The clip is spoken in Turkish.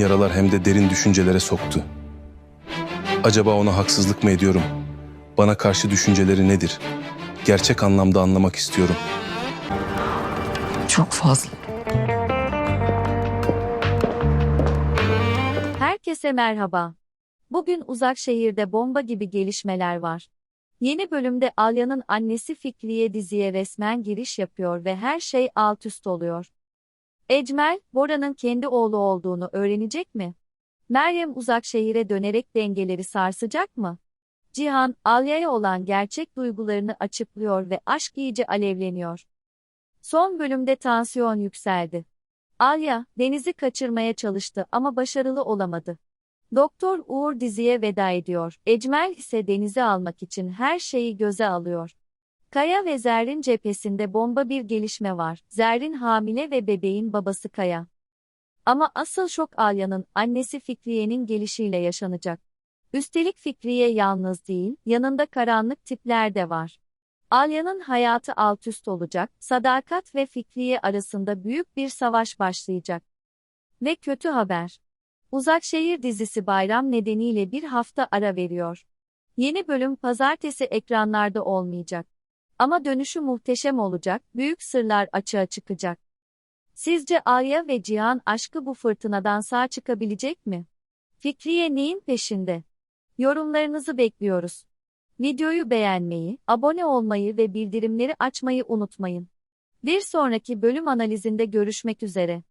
Yaralar hem de derin düşüncelere soktu. Acaba ona haksızlık mı ediyorum? Bana karşı düşünceleri nedir? Gerçek anlamda anlamak istiyorum. Çok fazla. Herkese merhaba. Bugün uzak şehirde bomba gibi gelişmeler var. Yeni bölümde Alya'nın annesi Fikriye diziye resmen giriş yapıyor ve her şey alt üst oluyor. Ecmel, Bora'nın kendi oğlu olduğunu öğrenecek mi? Meryem uzak şehire dönerek dengeleri sarsacak mı? Cihan, Alya'ya olan gerçek duygularını açıklıyor ve aşk iyice alevleniyor. Son bölümde tansiyon yükseldi. Alya, Deniz'i kaçırmaya çalıştı ama başarılı olamadı. Doktor Uğur diziye veda ediyor. Ecmel ise Deniz'i almak için her şeyi göze alıyor. Kaya ve Zerrin cephesinde bomba bir gelişme var. Zerrin hamile ve bebeğin babası Kaya. Ama asıl şok Alya'nın annesi Fikriye'nin gelişiyle yaşanacak. Üstelik Fikriye yalnız değil, yanında karanlık tipler de var. Alya'nın hayatı alt üst olacak, sadakat ve Fikriye arasında büyük bir savaş başlayacak. Ve kötü haber. Uzakşehir dizisi bayram nedeniyle bir hafta ara veriyor. Yeni bölüm pazartesi ekranlarda olmayacak. Ama dönüşü muhteşem olacak, büyük sırlar açığa çıkacak. Sizce Alya ve Cihan aşkı bu fırtınadan sağ çıkabilecek mi? Fikriye neyin peşinde? Yorumlarınızı bekliyoruz. Videoyu beğenmeyi, abone olmayı ve bildirimleri açmayı unutmayın. Bir sonraki bölüm analizinde görüşmek üzere.